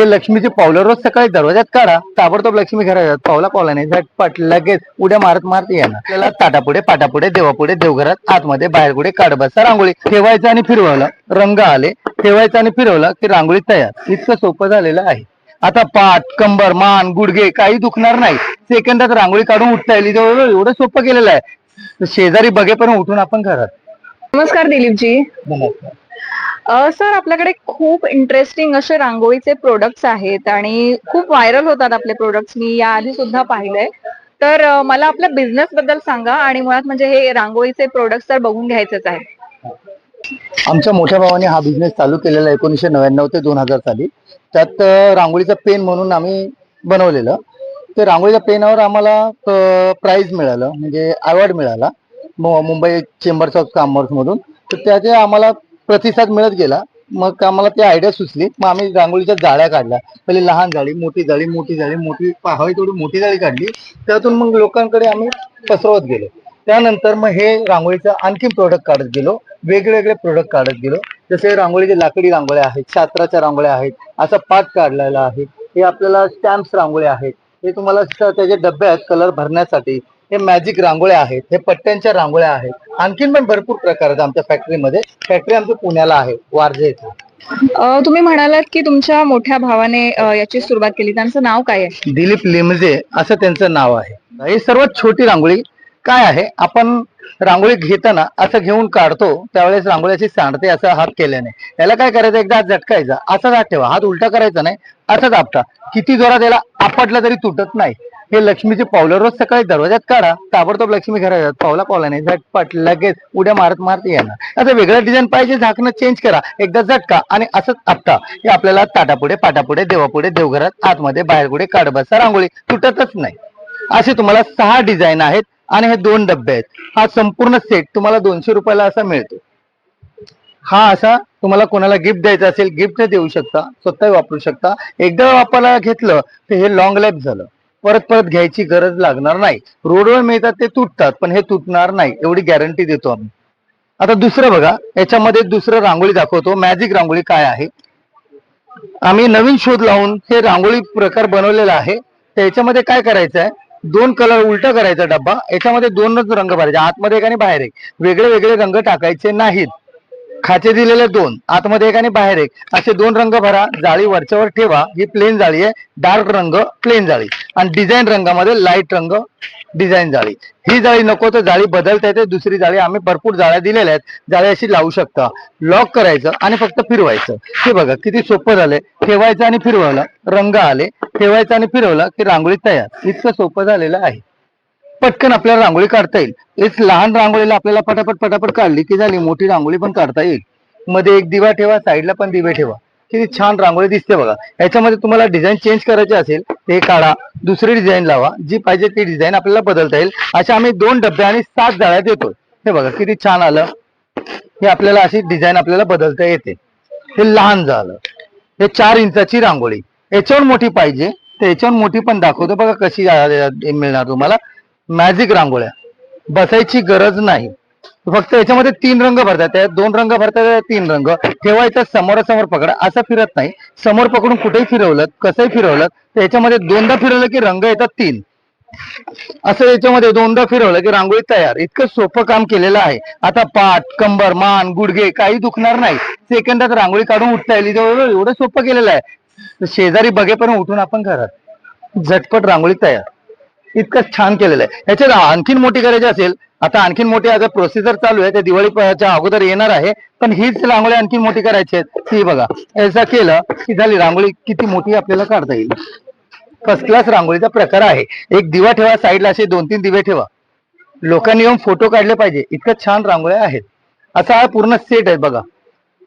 हे लक्ष्मीची पावलं रोज सकाळी दरवाजात काढा ताबडतोब लक्ष्मी घरात येतात. पावला पावलाने झटपट लगेच. उड्या मारत मारत येणार आपल्याला ताटापुढे पाटापुढे देवापुढे देवघरात आतमध्ये बाहेर पुढे काढ बसा रांगोळी. ठेवायचं आणि फिरवलं रंग आले. ठेवायचं आणि फिरवलं की रांगोळी तयार. इतकं सोपं झालेलं आहे. आता पाठ कंबर मान गुडघे काही दुखणार नाही. सेकंदात रांगोळी काढून उठता येईल. एवढं एवढं सोपं केलेलं आहे. शेजारी बघेपर्यंत उठून आपण घरात. नमस्कार दिलीपजी. नमस्कार. सर आपल्याकडे खूप इंटरेस्टिंग असे रांगोळीचे प्रोडक्ट्स आहेत आणि खूप व्हायरल होतात आपले प्रोडक्ट्स मी याआधी सुद्धा पाहिलंय. तर अ, मला आपल्या बिझनेस बद्दल सांगा आणि मुळात म्हणजे हे रांगोळीचे प्रोडक्ट्स तर बघून घ्यायचेच आहे आमच्या मोठ्या भावाने हा बिझनेस चालू केलेला आहे एकोणीसशे नव्याण्णव ते दोन हजार साली. त्यात अं, रांगोळीचं पेन म्हणून आम्ही बनवलेलं. ते रांगोळीच्या पेनावर आम्हाला प्राइज मिळालं. म्हणजे अवॉर्ड मिळाला. मु- मुंबई चेंबर्स ऑफ कॉमर्स मधून. तर त्याचे आम्हाला प्रतिसाद मिळत गेला. मग आम्हाला ती आयडिया सुचली. मग आम्ही रांगोळीच्या जाळ्या काढल्या. पहिले लहान जाळी मोठी जाळी मोठी जाळी मोठी हवी तेवढी मोठी जाळी काढली. त्यातून मग लोकांकडे आम्ही पसरवत गेलो. त्यानंतर मग हे रांगोळीचं आणखी प्रोडक्ट काढत गेलो. वेगवेगळे प्रोडक्ट काढत गेलो. जसे रांगोळीचे लाकडी रांगोळ्या आहेत शास्त्राच्या रांगोळ्या आहेत असा पाठ काढलेला आहे. हे आपल्याला स्टॅम्प्स रांगोळ्या आहेत. हे तुम्हाला त्याचे डबे आहेत कलर भरण्यासाठी. हे मॅजिक रांगोळ्या आहेत हे पट्ट्यांच्या रांगोळ्या आहेत. आणखीन पण भरपूर प्रकार आहेत आमच्या फॅक्टरीमध्ये फॅक्टरी आमच्या पुण्याला आहे वारजे इथे तुम्ही म्हणालात की तुमच्या मोठ्या भावाने याची सुरुवात केली. त्यांचं नाव काय आहे? दिलीप लिमजे असं त्यांचं नाव आहे. ही सर्वात छोटी रांगोळी काय आहे? आपण रांगोळी घेताना असं घेऊन काढतो त्यावेळेस रांगोळीची सांडते असं हात केल्याने. याला काय करायचं? एकदा हात झटकायचा. असाच हात ठेवा. हात उलटा करायचा नाही असाच आपटा किती जोरात याला आपटला तरी तुटत नाही. हे लक्ष्मीची पावलं रोज सकाळी दरवाजात काढा ताबडतोब लक्ष्मी घरात पावला पावला नाही झटपट लगेच उड्या मारत मारत येणार. आता वेगळं डिझाईन पाहिजे झाकणं चेंज करा. एकदा झटका आणि असंच आपटा हे आपल्याला ताटापुढे पाटापुढे देवापुढे देवघरात आतमध्ये बाहेर पुढे काडबसा रांगोळी तुटतच नाही. असे तुम्हाला सहा डिझाईन आहेत आणि हे दोन डबे आहेत. हा संपूर्ण सेट तुम्हाला दोनशे रुपयाला असा मिळतो. हा असा तुम्हाला कोणाला गिफ्ट द्यायचा असेल गिफ्ट देऊ शकता स्वतः वापरू शकता. एकदा वापरायला घेतलं तर हे लॉंग लाईफ झालं. परत परत घ्यायची गरज लागणार नाही. रोडवर मिळतात ते तुटतात पण हे तुटणार नाही एवढी गॅरंटी देतो आम्ही. आता दुसरं बघा याच्यामध्ये दुसरं रांगोळी दाखवतो. मॅजिक रांगोळी काय आहे? आम्ही नवीन शोध लावून हे रांगोळी प्रकार बनवलेला आहे. तर याच्यामध्ये काय करायचं आहे दोन कलर उलटा करायचा डब्बा. याच्यामध्ये दोनच रंग भरायचे. आतमध्ये एक आणि बाहेर एक. वेगळे वेगळे रंग टाकायचे नाहीत. खाचे दिलेले दोन आतमध्ये एक आणि बाहेर एक. असे दोन रंग भरा जाळी वरच्यावर ठेवा. ही प्लेन जाळी आहे. डार्क रंग प्लेन जाळी. आणि डिझाईन रंगामध्ये लाइट रंग डिझाईन जाळी. ही जाळी नको तर जाळी बदलता येते. दुसरी जाळी आम्ही भरपूर जाळ्या दिलेल्या आहेत. जाळी अशी लावू शकता. लॉक करायचं आणि फक्त फिरवायचं. हे बघा किती सोपं झालंय ठेवायचं आणि फिरवलं. रंग आले. ठेवायचं आणि फिरवलं की रांगोळी तयार. इतकं सोपं झालेलं आहे. पटकन आपल्याला रांगोळी काढता येईल. एक लहान रांगोळीला आपल्याला पटापट पटापट काढली की झाली मोठी रांगोळी पण काढता येईल. मध्ये एक दिवा ठेवा साईडला पण दिवे ठेवा. किती छान रांगोळी दिसते बघा. याच्यामध्ये तुम्हाला डिझाईन चेंज करायची असेल ते काढा. दुसरी डिझाईन लावा. जी पाहिजे ती डिझाईन आपल्याला बदलता येईल. अशा आम्ही दोन डब्बे आणि सात जाळ्या देतो हे बघा किती छान आलं. हे आपल्याला अशी डिझाईन आपल्याला बदलता येते. हे लहान झालं. हे चार इंचाची रांगोळी. याच्यावर मोठी पाहिजे. तर याच्यावर मोठी पण दाखवतो. बघा कशी मिळणार तुम्हाला. मॅजिक रांगोळ्या. बसायची गरज नाही. फक्त याच्यामध्ये तीन रंग भरतात. दोन रंग भरतात तीन रंग. ठेवायचा समोरासमोर पकडा असं फिरत नाही. समोर पकडून कुठेही फिरवलं कसंही फिरवलं तर याच्यामध्ये दोनदा फिरवलं की रंग येतात तीन. असं याच्यामध्ये दोनदा फिरवलं की रांगोळी तयार. इतकं सोपं काम केलेलं आहे. आता पाठ कंबर मान गुडघे काही दुखणार नाही. सेकंदात रांगोळी काढून उठता येईल. एवढं एवढं सोपं केलेलं आहे. शेजारी बघेपर्यंत उठून आपण घरात झटपट रांगोळी तयार. इतकं छान केलेलं आहे. ह्याच्यात आणखीन मोठी करायची असेल आता आणखीन मोठी आता प्रोसिजर चालू आहे ते दिवाळीच्या अगोदर येणार आहे पण हीच रांगोळी आणखी मोठी करायची आहे ती बघा असं केलं की झाली रांगोळी किती मोठी आपल्याला काढता येईल. फर्स्ट क्लास रांगोळीचा प्रकार आहे. एक दिवा ठेवा साईडला असे दोन तीन दिवे ठेवा. लोकांनी येऊन फोटो काढले पाहिजे. इतकं छान रांगोळ्या आहेत. असा हा पूर्ण सेट आहे बघा.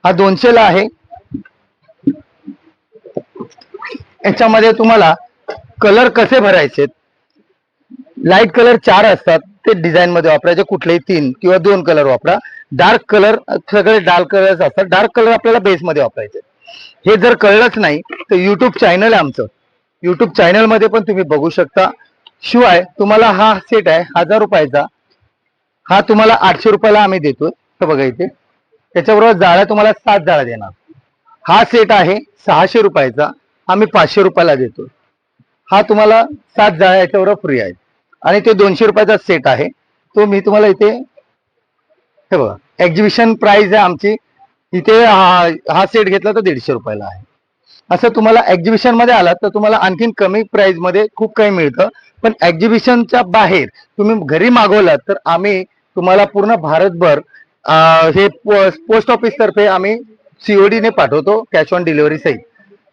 हा दोनशेला आहे. याच्यामध्ये तुम्हाला कलर कसे भरायचे लाइट कलर चार असतात ते डिझाईन मध्ये वापरायचे कुठलेही तीन किंवा दोन कलर वापरा. डार्क कलर सगळे डार्क कलर असतात. डार्क कलर आपल्याला बेस मध्ये वापरायचे. हे जर कळलंच नाही तर युट्यूब चॅनल आहे आमचं. युट्यूब चॅनलमध्ये पण तुम्ही बघू शकता. शिवाय तुम्हाला हा सेट आहे हजार रुपयाचा. हा तुम्हाला आठशे रुपयाला आम्ही देतोय. हे बघा इथे. त्याच्याबरोबर जाळ्या तुम्हाला सात जाळ्या देणार. हा सेट आहे सहाशे रुपयाचा. आम्ही पाचशे रुपयाला देतो हा तुम्हाला सात जाळ्या याच्याबरोबर फ्री आहे आणि ते दोनशे रुपयाचा सेट आहे. तो मी तुम्हाला इथे हे बघा एक्झिबिशन प्राइस आहे आमची. इथे हा हा सेट घेतला तर दीडशे रुपयाला आहे. असं तुम्हाला एक्झिबिशनमध्ये आलात तर तुम्हाला आणखीन कमी प्राइसमध्ये खूप काही मिळतं. पण एक्झिबिशनच्या बाहेर तुम्ही घरी मागवलात तर आम्ही तुम्हाला पूर्ण भारतभर हे पोस्ट ऑफिस तर्फे आम्ही सीओडी ने पाठवतो कॅश ऑन डिलिव्हरी सहित.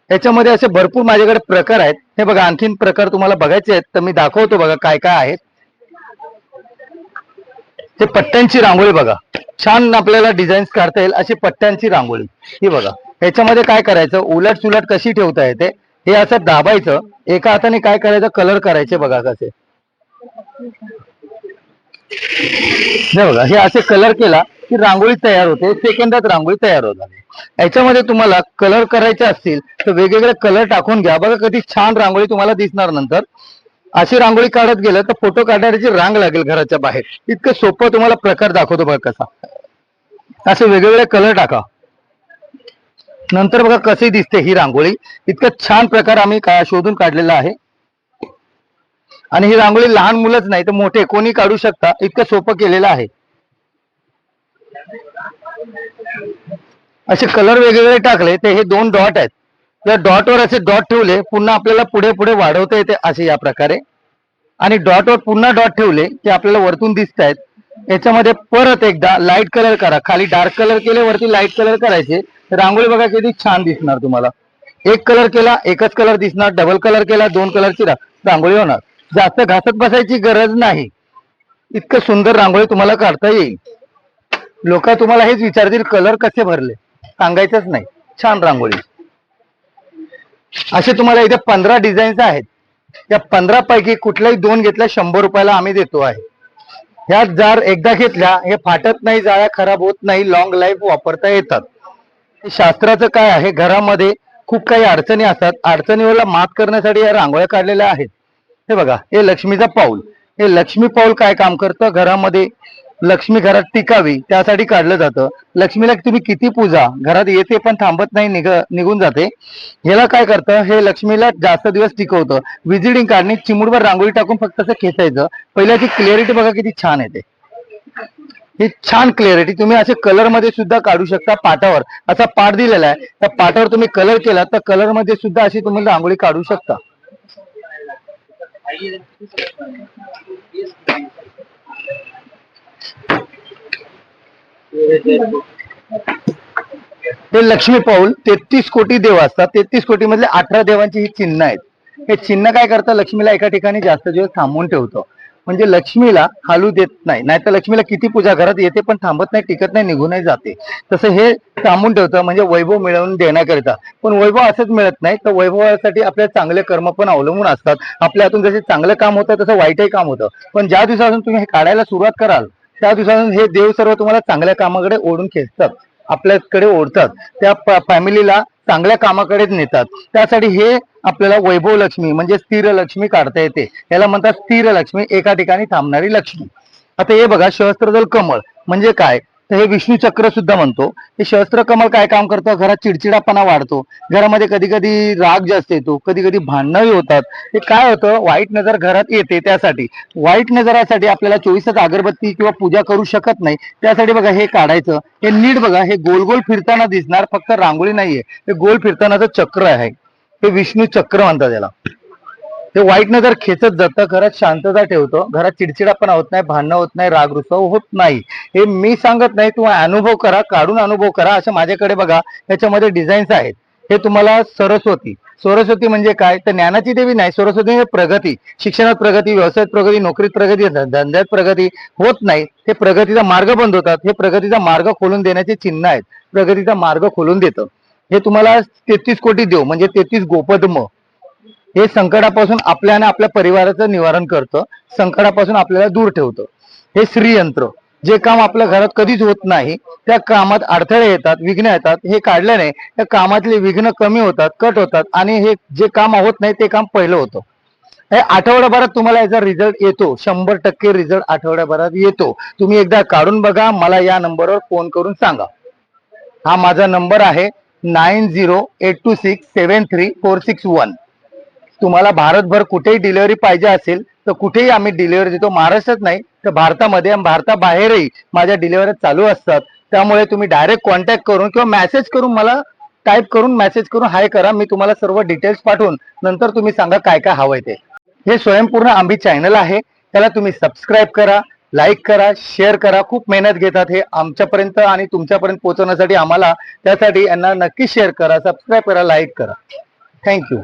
याच्यामध्ये असे भरपूर माझ्याकडे प्रकार आहेत. हे बघा आणखीन प्रकार तुम्हाला बघायचे आहेत तर मी दाखवतो बघा काय काय आहेत. ते पट्ट्यांची रांगोळी बघा. छान आपल्याला डिझाईन्स काढता येईल अशी पट्ट्यांची रांगोळी. ही बघा ह्याच्यामध्ये काय करायचं? उलट सुलट कशी ठेवता येते? हे असं दाबायचं. एका हाताने काय करायचं? कलर करायचे बघा कसे. हे बघा हे असे कलर केला. की रांगोळी तयार होते सेकंदात रांगोळी तयार होणार याच्यामध्ये तुम्हाला कलर करायचे असतील तर वेगवेगळे कलर टाकून घ्या. बघा कधी छान रांगोळी तुम्हाला दिसणार नंतर. अशी रांगोळी काढत गेलं तर फोटो काढण्याची रांग लागेल घराच्या बाहेर. इतकं सोपं तुम्हाला प्रकार दाखवतो बघा कसा. असे वेगवेगळे कलर टाका. नंतर बघा कसे दिसते ही रांगोळी. इतकं छान प्रकार आम्ही शोधून काढलेला आहे. आणि ही रांगोळी लहान मुलंच नाही तर मोठे कोणी काढू शकता. इतकं सोपं केलेलं आहे. असे कलर वेगवेगळे टाकले ते हे दोन डॉट आहेत. या डॉटवर असे डॉट ठेवले पुन्हा आपल्याला पुढे पुढे वाढवता येते असे या प्रकारे. आणि डॉटवर पुन्हा डॉट ठेवले की आपल्याला वरतून दिसत आहेत. याच्यामध्ये परत एकदा लाइट कलर करा. खाली डार्क कलर केले वरती लाइट कलर करायचे. रांगोळी बघा किती छान दिसणार तुम्हाला. एक कलर केला एकच कलर दिसणार डबल कलर केला दोन कलरची रांगोळी होणार. जास्त घासत बसायची गरज नाही. इतकं सुंदर रांगोळी तुम्हाला काढता येईल. लोक तुम्हाला हेच विचारतील कलर कसे भरले? सांगायचंच नाही. छान रांगोळी. असे तुम्हाला इथे पंधरा डिझाईन्स आहेत. या पंधरा पैकी कुठल्याही दोन घेतल्या शंभर रुपयाला आम्ही देतो आहे. ह्या जार एकदा घेतल्या हे फाटत नाही जाळ्या खराब होत नाही लॉंग लाईफ वापरता येतात. शास्त्राचं काय आहे? घरामध्ये खूप काही अडचणी असतात. अडचणीवरला मात करण्यासाठी या रांगोळ्या काढलेल्या आहेत. हे बघा हे लक्ष्मीचा पाऊल. हे लक्ष्मी पाऊल काय काम करतं? घरामध्ये लक्ष्मी घरात टिकावी त्यासाठी काढलं जातं. लक्ष्मीला तुम्ही किती पूजा घरात येते पण थांबत नाही निघ निघून जाते. ह्याला काय करतं? हे लक्ष्मीला जास्त दिवस टिकवतं. विजिटिंग काढणे चिमुडवर रांगोळी टाकून फक्त असं खेचायचं. पहिल्याची क्लिअरिटी बघा किती छान येते. ही छान क्लिअरिटी तुम्ही असे कलरमध्ये सुद्धा काढू शकता पाटावर. असा पाट दिलेला आहे. त्या पाटावर तुम्ही कलर केला तर कलरमध्ये सुद्धा अशी तुम्ही रांगोळी काढू शकता. ते लक्ष्मी पाऊल तेहतीस कोटी देव असतात. तेहतीस कोटी मधले अठरा देवांची ही चिन्ह आहेत. हे चिन्ह काय करतं? लक्ष्मीला एका ठिकाणी जास्त दिवस थांबवून ठेवतो. म्हणजे लक्ष्मीला हालू देत नाही. नाहीतर लक्ष्मीला किती पूजा घरात येते पण थांबत नाही टिकत नाही निघूनही जाते. तसं हे थांबून ठेवतं म्हणजे वैभव मिळवून देण्याकरिता. पण वैभव असंच मिळत नाही तर वैभवासाठी आपल्या चांगले कर्म पण अवलंबून असतात. आपल्या हातून जसे चांगलं काम होतं तसं वाईटही काम होतं. पण ज्या दिवसापासून तुम्ही हे काढायला सुरुवात कराल त्या दिवसानं हे देव सर्व तुम्हाला चांगल्या कामाकडे ओढून खेचतात. आपल्याकडे ओढतात. त्या फॅमिलीला चांगल्या कामाकडेच नेतात. त्यासाठी हे आपल्याला वैभव लक्ष्मी म्हणजे स्थिर लक्ष्मी काढता येते. याला म्हणतात स्थिर लक्ष्मी एका ठिकाणी थांबणारी लक्ष्मी. आता हे बघा सहस्त्रदल कमळ म्हणजे काय? तर हे विष्णू चक्र सुद्धा म्हणतो. हे शस्त्र कमल काय काम करतं? घरात चिडचिडापणा वाढतो. घरामध्ये कधी कधी राग जास्त येतो. कधी कधी भांडणंही होतात. हे काय होतं? वाईट नजर घरात येते त्यासाठी. वाईट नजरासाठी आपल्याला चोवीस तास अगरबत्ती किंवा पूजा करू शकत नाही. त्यासाठी बघा हे काढायचं. हे नीट बघा. हे गोल गोल फिरताना दिसणार. फक्त रांगोळी नाहीये. हे गोल फिरतानाचं चक्र आहे. हे विष्णू चक्र म्हणतात त्याला ते वाईट नजर खेचत जातं घरात शांतता ठेवतो घरात चिडचिडापणा होत नाही भांडणं होत नाही रागरुसव होत नाही. हे मी सांगत नाही तुम्ही अनुभव करा काढून अनुभव करा असं माझ्याकडे बघा याच्यामध्ये डिझाईन्स आहेत. हे तुम्हाला सरस्वती. सरस्वती म्हणजे काय? तर ज्ञानाची देवी नाही सरस्वती म्हणजे प्रगती. शिक्षणात प्रगती व्यवसायात प्रगती नोकरीत प्रगती धंद्यात प्रगती होत नाही. हे प्रगतीचा मार्ग बंद होतात हे प्रगतीचा मार्ग खोलून देण्याचे चिन्ह आहेत. प्रगतीचा मार्ग खोलून देतं. हे तुम्हाला तेहतीस कोटी देव म्हणजे तेहतीस गोपद्म हे संकटापासून आपल्या आणि आपल्या परिवाराचं निवारण करतं संकटापासून आपल्याला दूर ठेवतं. हे श्रीयंत्र जे काम आपल्या घरात कधीच होत नाही त्या कामात अडथळे येतात विघ्न येतात हे काढल्याने त्या कामातले विघ्न कमी होतात कट होतात आणि हे जे काम होत नाही ते काम पहिलं होतं. हे आठवड्याभरात तुम्हाला याचा रिझल्ट येतो शंभर टक्के रिझल्ट आठवड्याभरात येतो. तुम्ही एकदा काढून बघा मला या नंबरवर फोन करून सांगा. हा माझा नंबर आहे nine zero eight two six seven three four six one. तुम्हाला भारतभर कुठेही डिलिव्हरी पाहिजे असेल तर कुठेही आम्ही डिलिव्हरी देतो. महाराष्ट्रात नाही तर भारतामध्ये आणि भारताबाहेरही माझ्या डिलिव्हरी चालू असतात. त्यामुळे तुम्ही डायरेक्ट कॉन्टॅक्ट करून किंवा मेसेज करून मला टाईप करून मेसेज करून हाय करा. मी तुम्हाला सर्व डिटेल्स पाठवून नंतर तुम्ही सांगा काय काय हवंय ते. हे स्वयंपूर्ण आंबी चॅनल आहे. त्याला तुम्ही सबस्क्राईब करा लाईक करा शेअर करा. खूप मेहनत घेतात हे आमच्यापर्यंत आणि तुमच्यापर्यंत पोहोचवण्यासाठी आम्हाला. त्यासाठी यांना नक्की शेअर करा सबस्क्राईब करा लाईक करा. थँक्यू